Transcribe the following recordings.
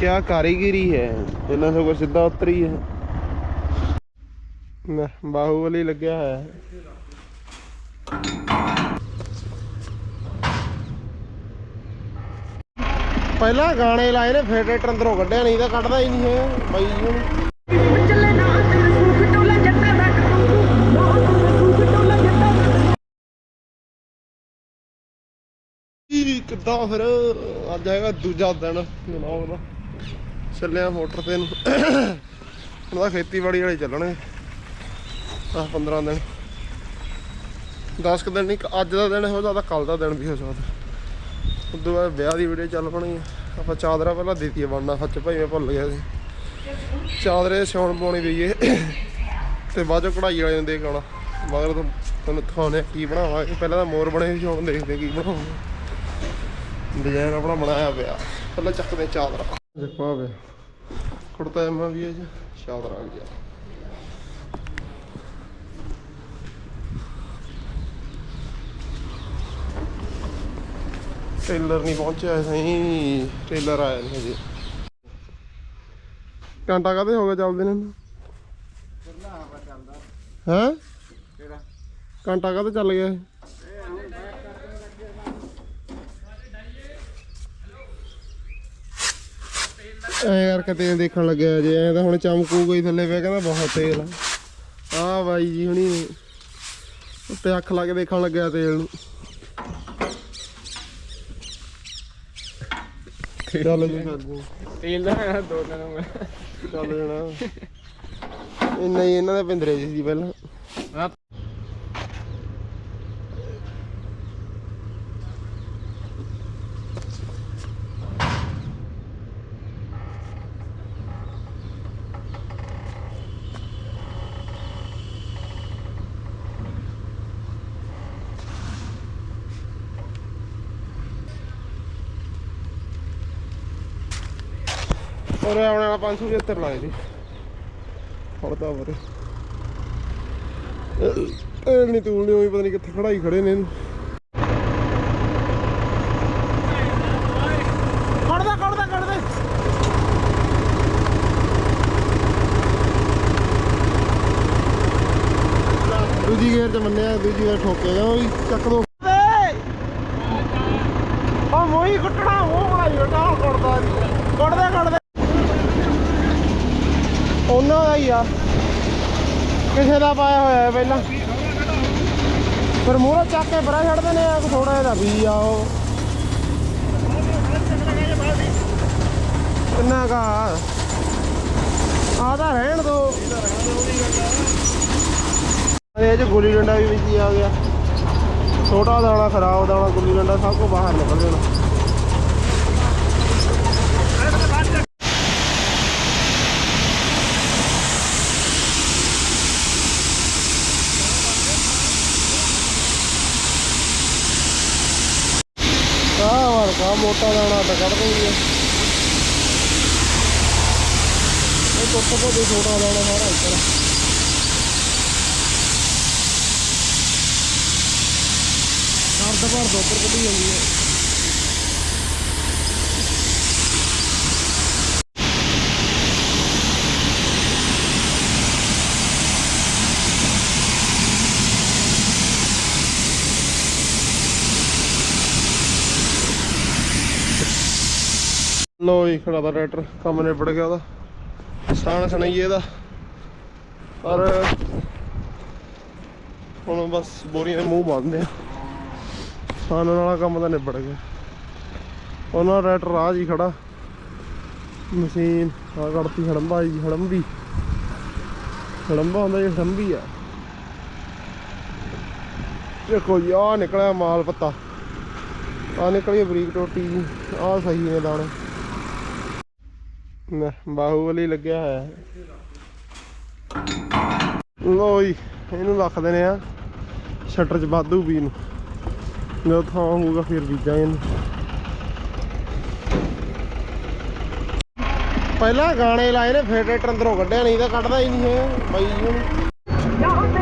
क्या कारीगिरी है ਇਹਨਾਂ ਸਗੋਂ ਸਿੱਧਾ ਉਤਰੀ ਹੈ ਨਾ ਬਾਹੂਬਲੀ ਲੱਗਿਆ ਹੋਇਆ ਹੈ ਪਹਿਲਾਂ ਗਾਣੇ ਲਾਏ ਨੇ ਫੇਰ ਟਰੈਕਟਰ ਅੰਦਰੋਂ ਕੱਢਿਆ ਨਹੀਂ ਤਾਂ ਕੱਢਦਾ ਹੀ ਨਹੀਂ ਹੈ ਬਾਈ ਜੀ ਹੁਣ ਚੱਲੇ ਨਾ ਤੇਰੇ ਸੂਖ ਟੋਲਾ ਜੱਟਾਂ ਦਾ ਕਰੂ ਨਾ ਤੇਰੇ ਸੂਖ ਟੋਲਾ ਜੱਟਾਂ ਦਾ ਕੀ ਕਿੱਦਾਂ ਫਿਰ ਅੱਜ ਹੈਗਾ ਦੂਜਾ ਦਿਨ ਜਨਾਬ ਦਾ ਚੱਲਿਆ ਮੋਟਰ ਤੇ ਨੂੰ ਹੁਣ ਖੇਤੀਬਾੜੀ ਵਾਲੇ ਚੱਲਣੇ। 10 15 ਦਿਨ। 10 ਕੁ ਦਿਨ ਨਹੀਂ ਅੱਜ ਦਾ ਦਿਨ ਹੋ ਜਾਂਦਾ ਕੱਲ ਦਾ ਦਿਨ ਵੀ ਹੋ ਸਕਦਾ। ਉਦੋਂ ਬਾਅਦ ਵਿਆਹ ਦੀ ਵੀਡੀਓ ਚੱਲ ਪਣੀ ਆਪਾਂ ਚਾਦਰਾ ਪਹਿਲਾਂ ਦਿੱਤੀ ਬਣਨਾ, ਸੱਚ ਭਾਈ ਮੈਂ ਭੁੱਲ ਗਿਆ ਸੀ। ਚਾਦਰੇ ਸਿਉਣ ਪਾਉਣੀ ਪਈਏ ਤੇ ਬਾਅਦ ਚੋਂ ਕਢਾਈ ਵਾਲੇ ਨੂੰ ਦੇ ਆਉਣਾ। ਮਗਰ ਤੋਂ ਤੁਹਾਨੂੰ ਦਿਖਾਉਂਦੇ ਆ ਕੀ ਬਣਾਵਾਂਗੇ ਪਹਿਲਾਂ ਤਾਂ ਮੋਰ ਬਣੇ ਸੀ, ਹੁਣ ਦੇਖਦੇ ਕੀ ਬਣਾਵਾਂਗੇ ਡਿਜ਼ਾਈਨ ਆਪਣਾ ਬਣਾਇਆ ਪਿਆ। ਪਹਿਲਾਂ ਚੱਕਦੇ ਚਾਦਰਾ। ਵੀ ਹੈ ਜੀ ਚਾਦਰਾ ਵੀ ਆ ਟੇਲਰ ਨਹੀਂ ਪਹੁੰਚਿਆ ਸਹੀ ਟੇਲਰ ਆਇਆ ਨਹੀਂ ਹਜੇ। ਘੰਟਾ ਕਦੇ ਹੋ ਗਿਆ ਚੱਲਦੇ ਨੇ? ਹੈ? ਘੰਟਾ ਕਦੇ ਚੱਲ ਗਿਆ ਐ ਕਰਕੇ ਤੇਲ ਦੇਖਣ ਲੱਗਿਆ ਜੇ ਐ ਤਾਂ ਹੁਣ ਚਮਕੂਗਾ ਹੀ ਥੱਲੇ ਪਿਆ ਕਹਿੰਦਾ ਬਹੁਤ ਤੇਲ ਆ। ਆ ਬਾਈ ਜੀ ਹੁਣੀ ਉੱਤੇ ਅੱਖ ਲਾ ਕੇ ਦੇਖਣ ਲੱਗਿਆ ਤੇਲ ਨੂੰ। ਚੱਲ ਜੀ। ਤੇਲ ਦਾ ਦੋ ਦਿਨ ਹੋ ਗਏ ਚੱਲ ਜਾਣਾ। ਇੰਨਾ ਹੀ ਇਹਨਾਂ ਦੇ ਪਿੰਦਰੇ ਜੀ ਸੀ ਪਹਿਲਾਂ। ਔਰ ਆਉਣ ਵਾਲਾ 575 ਲਾਏ ਜੀ ਹੁਣ ਤਾਂ ਵਰੇ ਇਹ ਨਹੀਂ ਤੂਲ ਨਹੀਂ ਹੋਈ ਪਤਾ ਨਹੀਂ ਕਿੱਥੇ ਖੜਾਈ ਖੜੇ ਨੇ ਇਹਨੂੰ। ਦੂਜੀ ਗੇਰ ਚ ਮੰਨਿਆ ਦੂਜੀ ਵਾਰ ਠੋਕੇਗਾ ਉਹ ਵੀ ਚੱਕ ਦੋ ਉਹ ਮੋਹੀ ਕੁੱਟਣਾ ਉਹ ਬਣਾਈ ਬਟਾ ਕੱਢਦਾ ਕੱਢਦੇ ਕੱਢਦੇ ਉਹਨਾਂ ਦਾ ਹੀ ਆ। ਕਿਸੇ ਦਾ ਪਾਇਆ ਹੋਇਆ ਹੈ ਪਹਿਲਾਂ। ਫਿਰ ਮੂਹਰੇ ਚੱਕ ਕੇ ਪਰਾਂ ਛੱਡਦੇ ਨੇ ਆ ਥੋੜਾ ਜਿਹਾ ਵੀ ਆ ਉਹ। ਕਿੰਨਾ ਕਾ ਆ? ਤਾਂ ਰਹਿਣ ਦੋ। ਇਹ ਚ ਗੁੱਲੀ ਡੰਡਾ ਵੀ ਵਿੱਚ ਆ ਗਿਆ। ਛੋਟਾ ਦਾਣਾ ਖਰਾਬ ਦਾਣਾ, ਗੁੱਲੀ ਡੰਡਾ ਸਭ ਕੋ ਬਾਹਰ ਨਿਕਲ ਜਾਣਾ। ਕਾ ਮੋਟਾ ਦਾਣਾ ਤਾਂ ਕੱਢ ਦੇਂਗੇ ਇਹ ਟੁੱਟ ਕੋ ਦੇ ਛੋਟਾ ਦਾਣਾ ਸਾਰਾ ਇੱਧਰ। ਹਰ ਦਵਾਰ ਦੋ ਉੱਪਰ ਕੱਢੀ ਜਾਂਦੀ ਹੈ। ਲੋ ਜੀ, ਖੜਾ ਦਾ ਟਰੈਕਟਰ, ਕੰਮ ਨਿਬੜ ਗਿਆ ਉਹਦਾ। ਸਾਨ ਸੁਣਾਈਏ ਇਹਦਾ। ਪਰ ਹੁਣ ਬਸ ਬੋਰੀਆਂ ਦੇ ਮੂੰਹ ਬੰਨਦੇ ਆ। ਸਾਨ ਵਾਲਾ ਕੰਮ ਤਾਂ ਨਿਬੜ ਗਿਆ। ਉਹਨਾਂ ਦਾ ਟਰੈਕਟਰ ਰਾਹ ਜੀ ਖੜਾ। ਮਸ਼ੀਨ ਆ ਕੱਢਤੀ, ਹੜੰਬਾ ਜੀ, ਹੜੰਬੀ। ਹੜੰਬਾ ਹੁੰਦਾ ਜੀ, ਹੜੰਬੀ ਆ। ਦੇਖੋ ਜੀ ਆ ਨਿਕਲਿਆ ਮਾਲ ਪੱਤਾ। ਆ ਨਿਕਲੀ ਬਰੀਕ ਟੋਟੀ ਜੀ ਆ ਸਹੀ ਨੇ ਦਾਣੇ। ਬਾਹੂਬਲੀ ਲੱਗਿਆ ਹੋਇਆ ਲੋ ਜੀ ਇਹਨੂੰ ਰੱਖ ਦੇਣੇ ਆ। ਸ਼ਟਰ ਚ ਵਾਧੂ ਵੀ ਨੂੰ ਜਦੋਂ ਥਾਂ ਹੋਊਗਾ ਫਿਰ ਬੀਜਾਂਗੇ ਇਹਨੂੰ। ਪਹਿਲਾਂ ਗਾਣੇ ਲਾਏ ਨੇ, ਫੇਰ ਟਰੈਕਟਰ ਅੰਦਰੋਂ ਕੱਢਿਆ, ਨਹੀਂ ਤਾਂ ਕੱਢਦਾ ਹੀ ਨਹੀਂ ਹੈ ਬਾਈ ਜੀ।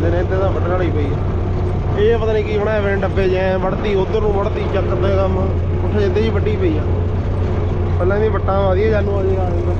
ਘਰੇ ਨੇ ਤੇ ਤਾਂ ਵੱਢਣ ਵਾਲੀ ਪਈ ਆ। ਇਹ ਪਤਾ ਨਹੀਂ ਕੀ ਹੋਣਾ ਐਵੇਂ ਡੱਬੇ ਜੈ ਵੜਤੀ ਉਧਰ ਨੂੰ ਵੜਤੀ ਚੱਕਦੇ ਕੰਮ। ਉੱਥੇ ਜਿੱਦੇ ਜੀ ਵੱਡੀ ਪਈ ਆ। ਪਹਿਲਾਂ ਦੀ ਵੱਟਾਂ ਵਧੀਆ ਜਾਨੂ ਆ ਜੀ ਆ ਜਾਂਦਾ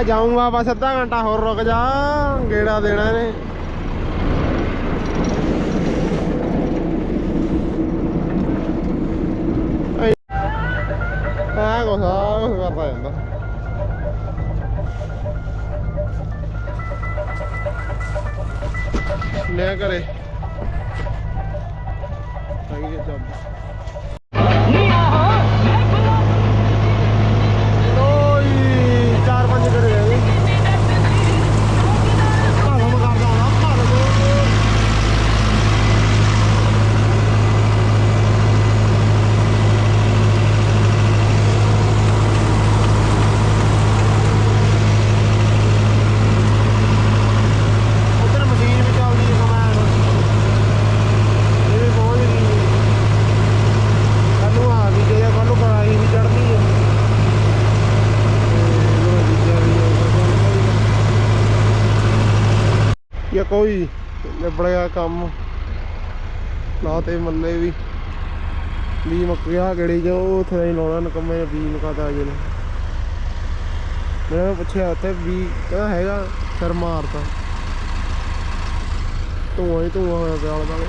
ਮੈਂ ਜਾਊਂਗਾ, ਬਸ ਅੱਧਾ ਘੰਟਾ ਹੋਰ ਰੁਕ ਜਾ, ਗੇੜਾ ਦੇਣਾ ਇਹਨੇ। ਆ ਕੁਛ ਆ ਕਰਦਾ ਜਾਂਦਾ। ਲੈ ਕਰੇ ਆਈ ਜੇ ਚੱਬ ਓਏ ਚਾਰ ਪੰਜ ਕਰੇ ਗਏ ਭਾਲਮ ਕਰਦਾ ਹੋਣਾ ਭਾਲਮ ਉਧਰ ਮਸ਼ੀਨ ਵੀ ਚੱਲਦੀ ਹੈ ਕਮਾਂਡ ਇਹ ਵੀ ਬਹੁਤ ਜੀ ਕੱਲੂ ਆ ਵੀ ਜੇ ਕੱਲੂ ਕੜਾਈ ਵੀ ਚੜਦੀ ਹੈ ਇਹ ਕੋਈ ਨਿਬੜਿਆ ਕੰਮ। ਲਾਤੇ ਮੱਲੇ ਵੀ। ਵੀ ਮੁੱਕ ਗਿਆ ਗੜੀ ਜੋ ਉੱਥੇ ਨਹੀਂ ਲਾਉਣਾ, ਨਕਮੇ ਵੀ ਮੁਕਾਤਾ ਅਜੇ। ਨੇ ਮੈਂ ਪੁੱਛਿਆ ਉੱਥੇ ਵੀ ਕਹਿੰਦਾ ਹੈਗਾ ਸਿਰ ਮਾਰਤਾ। ਧੂਆਂ ਹੀ ਧੂਆਂ ਹੋਇਆ ਪਿਆ ਆਲੇ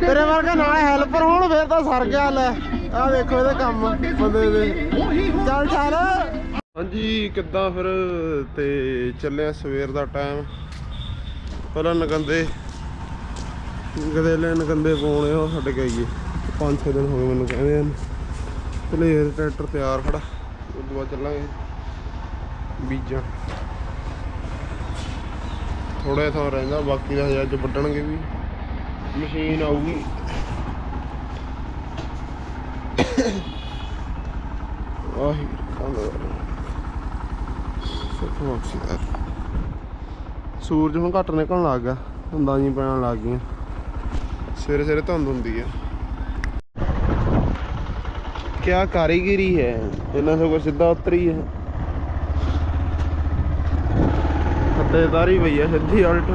ਤੇਰੇ ਵਰਗਾ ਨਾਲ ਹੈਲਪਰ ਹੋਣ, ਫੇਰ ਤਾਂ ਸਰ ਗਿਆ ਲੈ। ਆਹ ਦੇਖੋ ਇਹਦੇ ਕੰਮ, ਬੰਦੇ ਦੇ। ਚੱਲ ਚੱਲ ਹਾਂਜੀ, ਕਿੱਦਾਂ ਫਿਰ? ਤੇ ਚੱਲਿਆ ਸਵੇਰ ਦਾ ਟਾਈਮ ਪਹਿਲਾਂ ਨਗੰਦੇ, ਗਦੇਲੇ ਨਗੰਦੇ ਪਾਉਣੇ ਉਹ ਛੱਡ ਕੇ ਆਈਏ। ਪੰਜ ਛੇ ਦਿਨ ਹੋ ਗਏ ਮੈਨੂੰ ਕਹਿੰਦੇ ਹਨ ਪਲੇਅਰ ਟਰੈਕਟਰ ਤਿਆਰ ਖੜਾ। ਉਸ ਤੋਂ ਬਾਅਦ ਚੱਲਾਂਗੇ। ਬੀਜਾਂ। ਥੋੜਾ ਥਾਂ ਰਹਿੰਦਾ, ਬਾਕੀ ਦਾ ਹਜੇ ਅੱਜ ਵੱਢਣਗੇ ਵੀ। ਮਸ਼ੀਨ ਆਊਗੀ। ਆਹੀ ਕੰਮ ਸਿਰਫ ਮਕਸਦ ਸੂਰਜ ਹੁਣ ਘੱਟ ਨਿਕਲਣ ਲੱਗ ਗਿਆ ਧੁੰਦਾਂ ਪੈਣ ਲੱਗ ਗਈਆਂ। ਸਵੇਰੇ ਸਵੇਰੇ ਧੁੰਦ ਹੁੰਦੀ ਹੈ ਕਿਆ ਕਾਰੀਗਰੀ ਹੈ? ਇਹਨਾਂ ਸਗੋਂ ਸਿੱਧਾ ਉਤਰੀ ਹੈ। ਖੱਤੇਦਾਰੀ ਪਈ ਹੈ ਸਿੱਧੀ ਉਲਟ।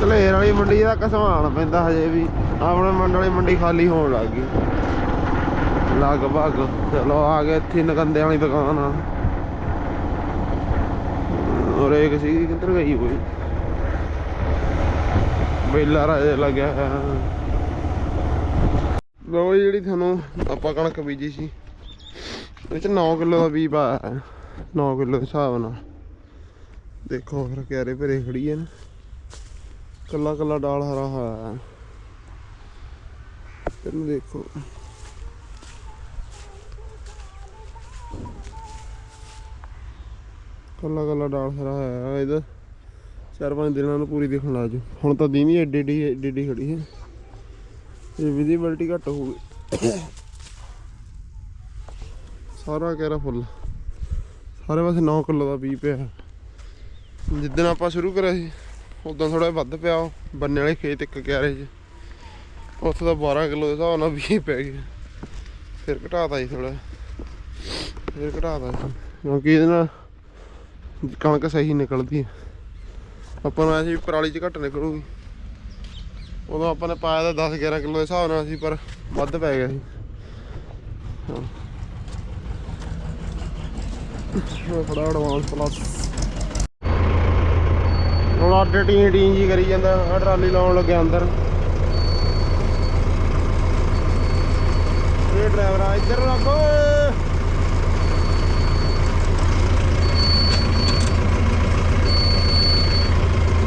ਕਲੇਰ ਵਾਲੀ ਮੰਡੀ ਦਾ ਕਸਮਾਨ ਪੈਂਦਾ ਹਜੇ ਵੀ। ਆਪਣੇ ਮੰਡ ਵਾਲੀ ਮੰਡੀ ਖਾਲੀ ਹੋਣ ਲੱਗ ਗਈ। ਲਗਭਗ, ਚਲੋ ਆ ਗਏ ਇੱਥੇ ਨਕੰਦੇ ਵਾਲੀ ਦੁਕਾਨ ਆ। ਔਰ ਇੱਕ ਸੀ ਕਿੱਧਰ ਗਈ ਕੋਈ ਬੇਲਾ ਰਾਜੇ ਲੱਗਿਆ ਹੋਇਆ। ਜਿਹੜੀ ਤੁਹਾਨੂੰ ਆਪਾਂ ਕਣਕ ਬੀਜੀ ਸੀ। ਇਹ ਚ 9 ਕਿਲੋ ਦਾ ਬੀਜ ਪਾਇਆ 9 ਕਿਲੋ ਦੇ ਹਿਸਾਬ ਨਾਲ। ਦੇਖੋ ਫਿਰ ਕਿਆਰੇ ਭਰੇ ਖੜੀ ਹੈ ਨਾ। ਕੱਲਾ ਕੱਲਾ ਡਾਲ ਹਰਾ ਹੋਇਆ। ਤੈਨੂੰ ਦੇਖੋ। ਕੱਲਾ ਕੱਲਾ ਡਾਲ ਖਰਾ ਹੋਇਆ ਇਹਦਾ। ਚਾਰ ਪੰਜ ਦਿਨਾਂ ਨੂੰ ਪੂਰੀ ਦਿਖਣ ਲੱਗ ਜੂ ਹੁਣ ਤਾਂ ਦੀਵੀਂ ਏਡੀ ਐਡੀ ਏਡੀ ਏਡੀ ਖੜੀ ਹੈ। ਇਹ ਵਿਜ਼ਿਬਿਲਟੀ ਘੱਟ ਹੋ ਗਈ ਸਾਰਾ ਕਹਿਰਾ ਫੁੱਲ। ਸਾਰੇ ਪਾਸੇ 9 ਕਿਲੋ ਦਾ ਬੀ ਪਿਆ। ਜਿੱਦਣ ਆਪਾਂ ਸ਼ੁਰੂ ਕਰਿਆ ਸੀ, ਉਦੋਂ ਥੋੜਾ ਵੱਧ ਪਿਆ ਉਹ। ਬੰਨੇ ਵਾਲੇ ਖੇਤ ਇੱਕ ਕਿਆਰੇ 'ਚ। ਉੱਥੇ ਤਾਂ 12 ਕਿਲੋ ਦੇ ਹਿਸਾਬ ਨਾਲ ਵੀ ਪੈ ਗਿਆ। ਫਿਰ ਘਟਾਤਾ ਜੀ ਥੋੜਾ ਫਿਰ ਘਟਾਤਾ ਜੀ। ਕਿਉਂਕਿ ਇਹਦੇ ਨਾਲ ਕਣਕ ਸਹੀ ਨਿਕਲਦੀ ਹੈ। ਆਪਾਂ ਨੂੰ ਐਸੀ ਪਰਾਲੀ ਚ ਘੱਟ ਨਿਕਲੂਗੀ। ਉਦੋਂ ਆਪਾਂ ਨੇ ਪਾਇਆ ਤਾਂ 10 11 ਕਿਲੋ ਦੇ ਹਿਸਾਬ ਨਾਲ ਸੀ, ਪਰ ਵੱਧ ਪੈ ਗਿਆ ਸੀ। ਹਾਂ। ਫੜਾ ਐਡਵਾਂਸ ਪਲੱਸ ਹੁਣ ਅੱਡ ਟੀ ਟੀ ਜੀ ਕਰੀ ਜਾਂਦਾ ਆ ਟਰਾਲੀ ਲਾਉਣ ਲੱਗਿਆ ਅੰਦਰ। ਇਹ ਡਰਾਈਵਰ ਆ, ਇੱਧਰ ਲੱਗੋ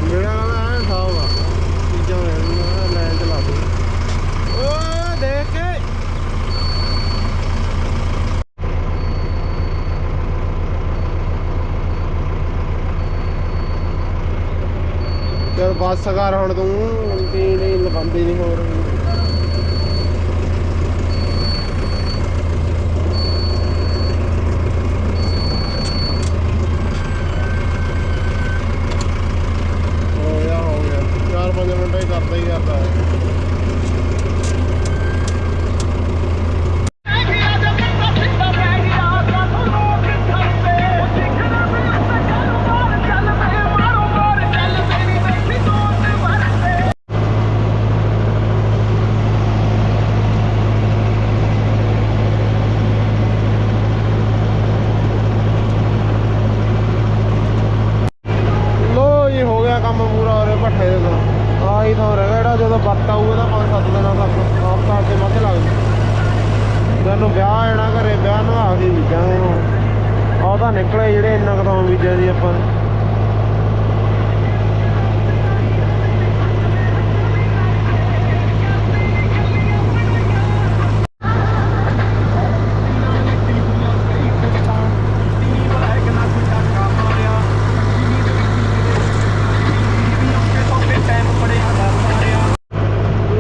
ਮੇਰਾ ਨਾਮ ਹੈ ਸਾਹਬ ਆ ਚੀਜ਼ਾਂ ਲੈਣ ਲੈਣ ਤੇ ਲਾ ਦੋ ਓਏ ਦੇਖ ਕੇ ਚਲ ਬੱਸ ਕਰ ਹੁਣ ਤੂੰ ਟੀ ਨਹੀਂ ਲਗਾਉਂਦੀ ਨਹੀਂ ਹੋਰ। ਜਦੋਂ ਬੱਤ ਆਊਗਾ ਤਾਂ 5-7 ਦਿਨਾਂ ਤੱਕ ਆਪ ਤਾਂ ਕੇ ਲੱਗ ਜੂ ਜਦੋਂ ਵਿਆਹ ਆਣਾ ਘਰੇ, ਵਿਆਹ ਨੂੰ ਆ ਕੇ ਬੀਜਾਂਗੇ ਇਹਨੂੰ। ਆਹ ਤਾਂ ਨਿਕਲੇ ਜਿਹੜੇ ਇੰਨਾ ਕਦੋਂ ਬੀਜਿਆ ਸੀ ਆਪਾਂ ਨੇ।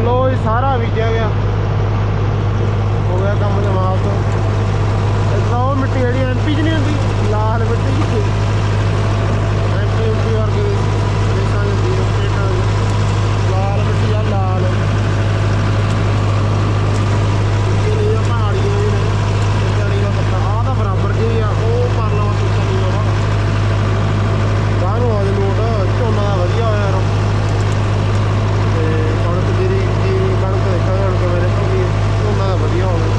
ਲੋ ਜੀ ਸਾਰਾ ਬੀਜਿਆ ਗਿਆ ਹੋ ਗਿਆ ਕੰਮ ਜਮਾਤ ਇਦਾਂ ਉਹ ਮਿੱਟੀ ਜਿਹੜੀ ਐਮਪੀ ਚ ਨਹੀਂ ਹੁੰਦੀ ਲਾਲ ਮਿੱਟੀ ਐਮਪੀ ਐਮਪੀ ਵਰਗੇ ਦੇਸਾਂ ਦੀ ਹੁੰਦੀ ਹੈ ਸਟੇਟਾਂ ਦੀ ਲਾਲ ਮਿੱਟੀ ਆ ਲਾਲ ਇਹ ਨਹੀਂ ਆ ਪਹਾੜੀਆਂ ਵੀ ਨੇ ਇੱਦਾਂ ਨਹੀਂ ਆ ਪੱਤਾ ਆਹ ਤਾਂ ਬਰਾਬਰ ਜਿਹੀ ਆ ਉਹ ਪਰਲਾ ਵਾ ਸੁੱਕਾ ਨਹੀਂ ਆ ਬਾਹਰੋਂ ਆ ਜੇ ਲੋਟ ਝੋਨਾ ਦਾ ਵਧੀਆ ਹੋਇਆ ਯਾਰ ਤੇ ਕਣਕ ਜਿਹੜੀ ਕੀ ਕਣਕ ਦੇਖਾਂਗੇ ਹੁਣ ਕਿਵੇਂ ਨਿਕਲਦੀ ਹੈ ਝੋਨਾ ਦਾ ਵਧੀਆ ਹੋ ਗਿਆ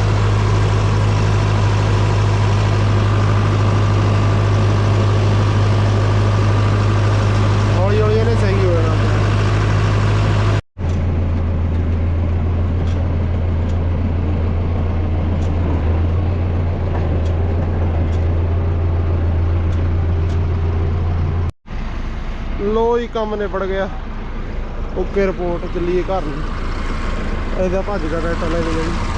ਹੌਲੀ ਹੌਲੀ ਇਹਨੇ ਸਹੀ ਹੋ ਜਾਣਾ ਲੋ ਹੀ ਕੰਮ ਨਿਬੜ ਗਿਆ। ਓਕੇ ਰਿਪੋਰਟ ਚੱਲੀਏ ਘਰ ਨੂੰ। ਇਹਦਾ ਭੱਜ ਗਿਆ ਟਰੈਕਟਰ ਲੈ ਕੇ ਜਾਈ